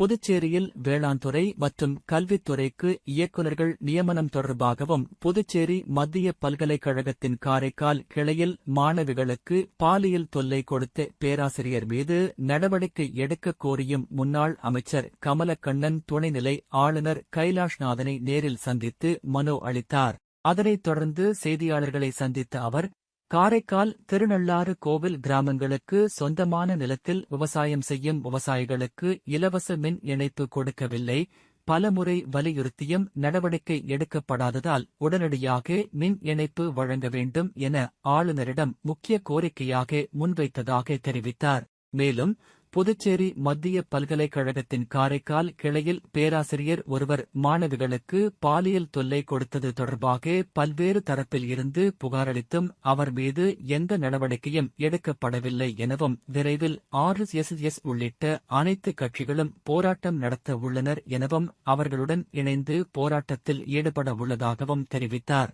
புதுச்சேரியில் வேளாண்துறை மற்றும் கல்வித்துறைக்கு இயக்குநர்கள் நியமனம் தொடர்பாகவும் புதுச்சேரி மத்திய பல்கலைக்கழகத்தின் காரைக்கால் கிளையில் மாணவிகளுக்கு பாலியல் தொல்லை கொடுத்த பேராசிரியர் மீது நடவடிக்கை எடுக்கக் கோரியும் முன்னாள் அமைச்சர் கமலக்கண்ணன் துணைநிலை ஆளுநர் கைலாஷ்நாதனை நேரில் சந்தித்து மனு அளித்தார். அதனைத் தொடர்ந்து செய்தியாளர்களை சந்தித்த அவர் காரைக்கால் திருநள்ளாறு கோவில் கிராமங்களுக்கு சொந்தமான நிலத்தில் விவசாயம் செய்யும் விவசாயிகளுக்கு இலவச மின் இணைப்பு கொடுக்கவில்லை. பலமுறை வலியுறுத்தியும் நடவடிக்கை எடுக்கப்படாததால் உடனடியாக மின் இணைப்பு வழங்க வேண்டும் என ஆளுநரிடம் முக்கிய கோரிக்கையாக முன்வைத்ததாக தெரிவித்தார். மேலும் புதுச்சேரி மத்திய பல்கலைக்கழகத்தின் காரைக்கால் கிளையில் பேராசிரியர் ஒருவர் மாணவிகளுக்கு பாலியல் தொல்லை கொடுத்தது தொடர்பாக பல்வேறு தரப்பில் இருந்து புகாரளித்தும் அவர் மீது எந்த நடவடிக்கையும் எடுக்கப்படவில்லை எனவும் விரைவில் ஆர் எஸ் எஸ் உள்ளிட்ட அனைத்து கட்சிகளும் போராட்டம் நடத்த உள்ளனர் எனவும் அவர்களுடன் இணைந்து போராட்டத்தில் ஈடுபட உள்ளதாகவும் தெரிவித்தார்.